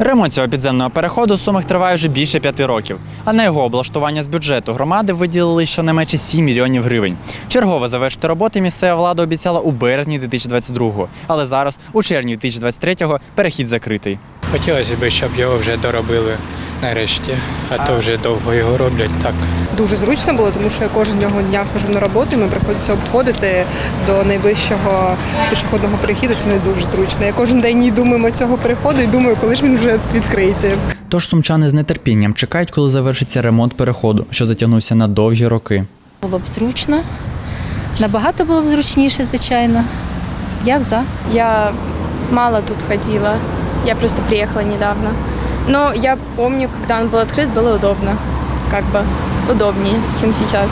Ремонт цього підземного переходу в Сумах триває вже більше п'яти років, а на його облаштування з бюджету громади виділили щонайменше 7 мільйонів гривень. Чергово завершити роботи місцева влада обіцяла у березні 2022-го, але зараз, у червні 2023-го, перехід закритий. Хотілося б, щоб його вже доробили нарешті, а то вже довго його роблять так. Дуже зручно було, тому що я кожного дня хожу на роботу, і мені приходиться обходити до найближчого пішохідного перехіду. Це не дуже зручно. Я кожен день йду мимо цього переходу і думаю, коли ж він вже відкриється. Тож сумчани з нетерпінням чекають, коли завершиться ремонт переходу, що затягнувся на довгі роки. Було б зручно. Набагато було б зручніше, звичайно. Я за. Я мало тут ходила. Я просто приехала недавно. Но я помню, когда он был открыт, было удобно. Как бы удобнее, чем сейчас.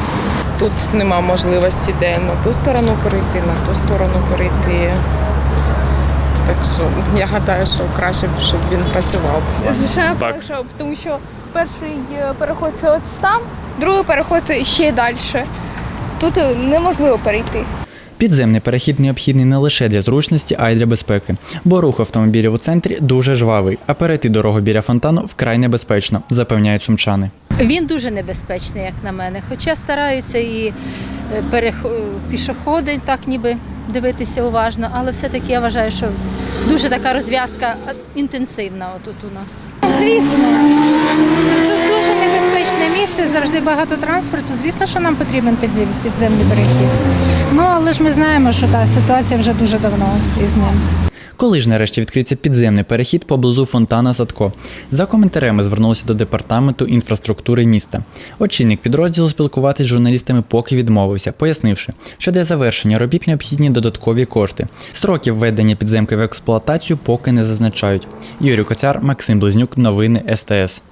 Тут нема можливості де на ту сторону перейти, на ту сторону перейти. Так що я гадаю, що краще б, щоб він працював. Звичайно, полегшало, тому що перший е, переход це от там, другий переход ще далі. Тут е, неможливо перейти. Підземний перехід необхідний не лише для зручності, а й для безпеки, бо рух автомобілів у центрі дуже жвавий, а перейти дорогу біля фонтану вкрай небезпечно, запевняють сумчани. Він дуже небезпечний, як на мене. Хоча стараються і е, перех... пішоходи так ніби дивитися уважно, але все-таки я вважаю, що дуже така розв'язка інтенсивна отут у нас. Звісно, місце, завжди багато транспорту. Звісно, що нам потрібен підзем- підземний перехід. Ну але ж ми знаємо, що та ситуація вже дуже давно із ним. Коли ж нарешті відкриється підземний перехід поблизу фонтана Садко? За коментарями звернулися до департаменту інфраструктури міста. Очільник підрозділу спілкуватись з журналістами поки відмовився, пояснивши, що для завершення робіт необхідні додаткові кошти. Строків введення підземки в експлуатацію поки не зазначають. Юрій Коцяр, Максим Близнюк, новини СТС.